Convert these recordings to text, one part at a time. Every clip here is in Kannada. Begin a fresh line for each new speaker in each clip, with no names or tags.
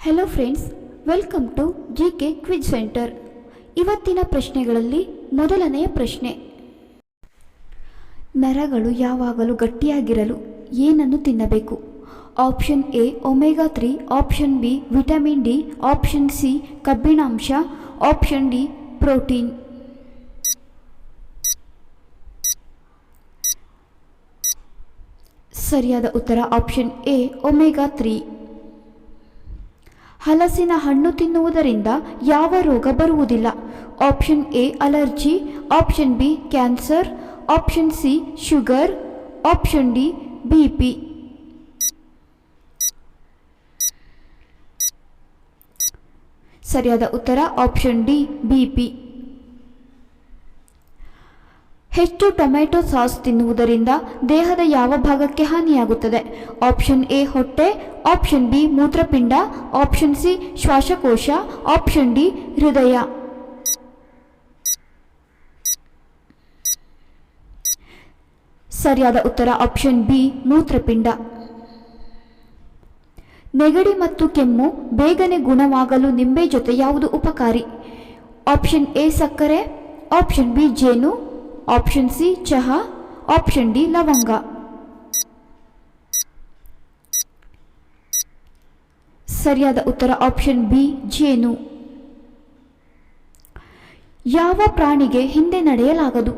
Hello friends welcome to G K quiz centre ಇವತ್ತಿನ ಪ್ರಶ್ನೆಗಳಲ್ಲಿ ಮೊದಲನೆಯ ಪ್ರಶ್ನೆ. ನರಗಳು ಯಾವಾಗಲೂ ಗಟ್ಟಿಯಾಗಿರಲು ಏನನ್ನು ತಿನ್ನಬೇಕು? Option A omega three option B vitamin D option C ಕಬ್ಬಿಣಾಂಶ ಆಪ್ಷನ್ ಡಿ ಪ್ರೋಟೀನ್ ಸರಿಯಾದ ಉತ್ತರ ಆಪ್ಷನ್ ಎ ಒಮೆಗಾ ತ್ರೀ ಹಲಸಿನ ಹಣ್ಣು ತಿನ್ನುವುದರಿಂದ ಯಾವ ರೋಗ ಬರುವುದಿಲ್ಲ. Option A, allergy. Option B, cancer. Option C, sugar. Option D, B P. ಸರಿಯಾದ ಉತ್ತರ ಆಪ್ಷನ್ ಡಿ, ಬಿ ಪಿ. ಹೆಚ್ಚು ಟೊಮೆಟೊ ಸಾಸ್ ತಿನ್ನುವುದರಿಂದ ದೇಹದ ಯಾವ ಭಾಗಕ್ಕೆ ಹಾನಿಯಾಗುತ್ತದೆ? ಆಪ್ಷನ್ ಎ ಹೊಟ್ಟೆ, ಆಪ್ಷನ್ ಬಿ ಮೂತ್ರಪಿಂಡ, ಆಪ್ಷನ್ ಸಿ ಶ್ವಾಸಕೋಶ, ಆಪ್ಷನ್ ಡಿ ಹೃದಯ. ಸರಿಯಾದ ಉತ್ತರ ಆಪ್ಷನ್ ಬಿ ಮೂತ್ರಪಿಂಡ. ನೆಗಡಿ ಮತ್ತು ಕೆಮ್ಮು ಬೇಗನೆ ಗುಣವಾಗಲು ನಿಂಬೆ ಜೊತೆ ಯಾವುದು ಉಪಕಾರಿ? ಆಪ್ಷನ್ ಎ ಸಕ್ಕರೆ, ಆಪ್ಷನ್ ಬಿ ಜೇನು ಆಪ್ಷನ್ ಸಿ ಚಹಾ ಆಪ್ಷನ್ ಡಿ ಲವಂಗ ಸರಿಯಾದ ಉತ್ತರ ಆಪ್ಷನ್ ಬಿ ಜೇನು. ಯಾವ ಪ್ರಾಣಿಗೆ ಹಿಂದೆ ನಡೆಯಲಾಗದು?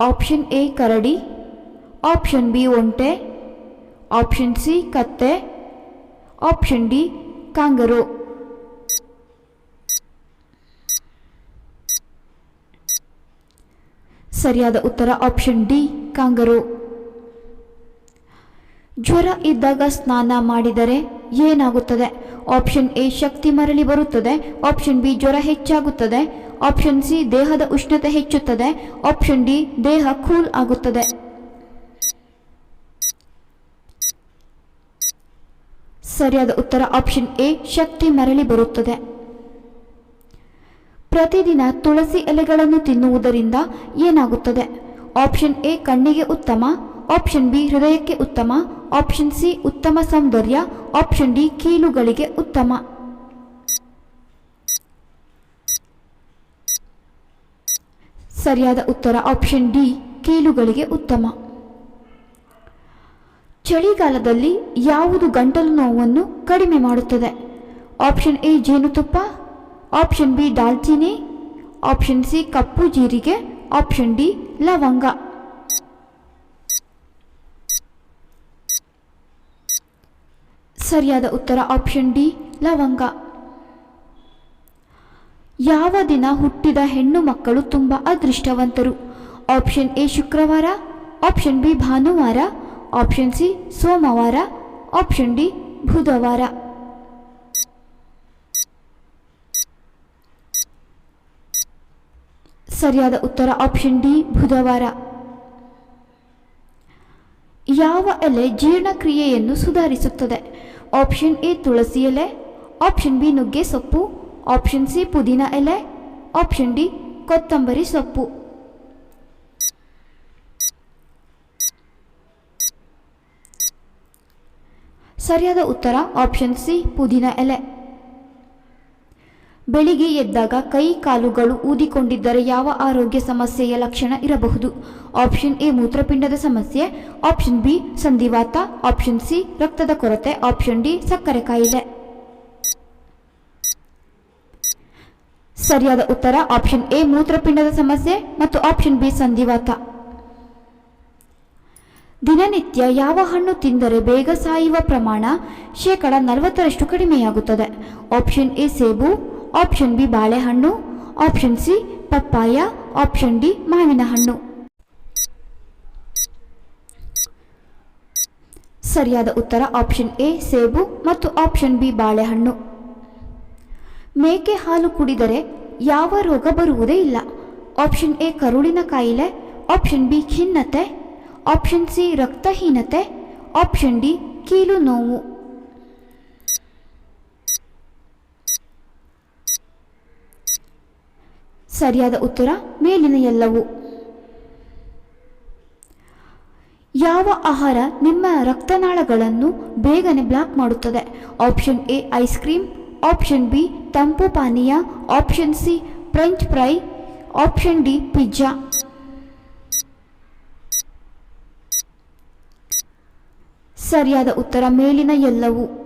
ಆಪ್ಷನ್ ಎ ಕರಡಿ. ಆಪ್ಷನ್ ಬಿ ಒಂಟೆ. ಆಪ್ಷನ್ ಸಿ ಕತ್ತೆ. Option D kangaroo. ಸರಿಯಾದ ಉತ್ತರ ಆಪ್ಷನ್ ಡಿ, ಕಾಂಗರು. ಜ್ವರ ಇದ್ದಾಗ ಸ್ನಾನ ಮಾಡಿದರೆ ಏನಾಗುತ್ತದೆ? ಆಪ್ಷನ್ ಎ, ಶಕ್ತಿ ಮರಳಿ ಬರುತ್ತದೆ. ಆಪ್ಷನ್ ಬಿ, ಜ್ವರ ಹೆಚ್ಚಾಗುತ್ತದೆ. ಆಪ್ಷನ್ ಸಿ, ದೇಹದ ಉಷ್ಣತೆ ಹೆಚ್ಚುತ್ತದೆ. ಆಪ್ಷನ್ ಡಿ, ದೇಹ ಕೂಲ್ ಆಗುತ್ತದೆ. ಸರಿಯಾದ ಉತ್ತರ ಆಪ್ಷನ್ ಎ, ಶಕ್ತಿ ಮರಳಿ ಬರುತ್ತದೆ. ಪ್ರತಿದಿನ ತುಳಸಿ ಎಲೆಗಳನ್ನು ತಿನ್ನುವುದರಿಂದ ಏನಾಗುತ್ತದೆ? ಆಪ್ಷನ್ ಎ, ಕಣ್ಣಿಗೆ ಉತ್ತಮ. ಆಪ್ಷನ್ ಬಿ, ಹೃದಯಕ್ಕೆ ಉತ್ತಮ. ಆಪ್ಷನ್ ಸಿ, ಉತ್ತಮ ಸೌಂದರ್ಯ. ಆಪ್ಷನ್ ಡಿ, ಕೀಲುಗಳಿಗೆ ಉತ್ತಮ. ಸರಿಯಾದ ಉತ್ತರ ಆಪ್ಷನ್ ಡಿ, ಕೀಲುಗಳಿಗೆ ಉತ್ತಮ. ಚಳಿಗಾಲದಲ್ಲಿ ಯಾವುದು ಗಂಟಲು ನೋವನ್ನು ಕಡಿಮೆ ಮಾಡುತ್ತದೆ? ಆಪ್ಷನ್ ಎ, ಜೇನುತುಪ್ಪ. ಆಪ್ಷನ್ ಬಿ ದಾಲ್ಚಿನಿ ಆಪ್ಷನ್ ಸಿ ಕಪ್ಪು ಜೀರಿಗೆ ಆಪ್ಷನ್ ಡಿ ಲವಂಗ ಸರಿಯಾದ ಉತ್ತರ ಆಪ್ಷನ್ ಡಿ ಲವಂಗ ಯಾವ ದಿನ ಹುಟ್ಟಿದ ಹೆಣ್ಣು ಮಕ್ಕಳು ತುಂಬ ಅದೃಷ್ಟವಂತರು ಆಪ್ಷನ್ ಎ ಶುಕ್ರವಾರ ಆಪ್ಷನ್ ಬಿ ಭಾನುವಾರ ಆಪ್ಷನ್ ಸಿ ಸೋಮವಾರ ಆಪ್ಷನ್ ಡಿ ಬುಧವಾರ ಸರಿಯಾದ ಉತ್ತರ ಆಪ್ಷನ್ ಡಿ, ಬುಧವಾರ. ಯಾವ ಎಲೆ ಜೀರ್ಣಕ್ರಿಯೆಯನ್ನು ಸುಧಾರಿಸುತ್ತದೆ? ಆಪ್ಷನ್ ಎ, ತುಳಸಿ ಎಲೆ ಆಪ್ಷನ್ ಬಿ, ನುಗ್ಗೆ ಸೊಪ್ಪು ಆಪ್ಷನ್ ಸಿ, ಪುದೀನ ಎಲೆ ಆಪ್ಷನ್ ಡಿ, ಕೊತ್ತಂಬರಿ ಸೊಪ್ಪು. ಸರಿಯಾದ ಉತ್ತರ ಆಪ್ಷನ್ ಸಿ, ಪುದೀನ ಎಲೆ. ಬೆಳಿಗ್ಗೆ ಎದ್ದಾಗ ಕೈ ಕಾಲುಗಳು ಊದಿಕೊಂಡಿದ್ದರೆ ಯಾವ ಆರೋಗ್ಯ ಸಮಸ್ಯೆಯ ಲಕ್ಷಣ ಇರಬಹುದು? ಆಪ್ಷನ್ ಎ ಮೂತ್ರಪಿಂಡದ ಸಮಸ್ಯೆ, ಆಪ್ಷನ್ ಬಿ ಸಂಧಿವಾತ, ಆಪ್ಷನ್ ಸಿ ರಕ್ತದ ಕೊರತೆ, ಆಪ್ಷನ್ ಡಿ ಸಕ್ಕರೆ ಕಾಯಿಲೆ. ಸರಿಯಾದ ಉತ್ತರ ಆಪ್ಷನ್ ಎ ಮೂತ್ರಪಿಂಡದ ಸಮಸ್ಯೆ ಮತ್ತು ಆಪ್ಷನ್ ಬಿ ಸಂಧಿವಾತ. ದಿನನಿತ್ಯ ಯಾವ ಹಣ್ಣು ತಿಂದರೆ ಬೇಗ ಸಾಯುವ ಪ್ರಮಾಣ ಶೇಕಡ ನಲವತ್ತರಷ್ಟು ಕಡಿಮೆಯಾಗುತ್ತದೆ. ಆಪ್ಷನ್ ಎ ಸೇಬು ಆಪ್ಷನ್ ಬಿ ಬಾಳೆಹಣ್ಣು. Option C papaya. Option D ಮಾವಿನ ಹಣ್ಣು ಸರಿಯಾದ ಉತ್ತರ ಆಪ್ಷನ್ ಎ ಸೇಬು ಮತ್ತು ಆಪ್ಷನ್ ಬಿ ಬಾಳೆಹಣ್ಣು. ಮೇಕೆ ಹಾಲು ಕುಡಿದರೆ ಯಾವ ರೋಗ ಬರುವುದೇ ಇಲ್ಲ. ಆಪ್ಷನ್ ಎ ಕರುಳಿನ ಕಾಯಿಲೆ. ಆಪ್ಷನ್ ಬಿ ಖಿನ್ನತೆ. ಆಪ್ಷನ್ ಸಿ ರಕ್ತಹೀನತೆ. ಆಪ್ಷನ್ ಡಿ ಕೀಲು ನೋವು. ಸರಿಯಾದ ಉತ್ತರ? ಮೇಲಿನ ಎಲ್ಲವು. ಯಾವ ಆಹಾರ ನಿಮ್ಮ ರಕ್ತನಾಳಗಳನ್ನು ಬೇಗನೆ ಬ್ಲಾಕ್ ಮಾಡುತ್ತದೆ? Option A, ice cream. Option B, ತಂಪು ಪಾನೀಯ. Option C, french fry. Option D, pizza. ಸರಿಯಾದ ಉತ್ತರ, ಮೇಲಿನ ಎಲ್ಲವೂ.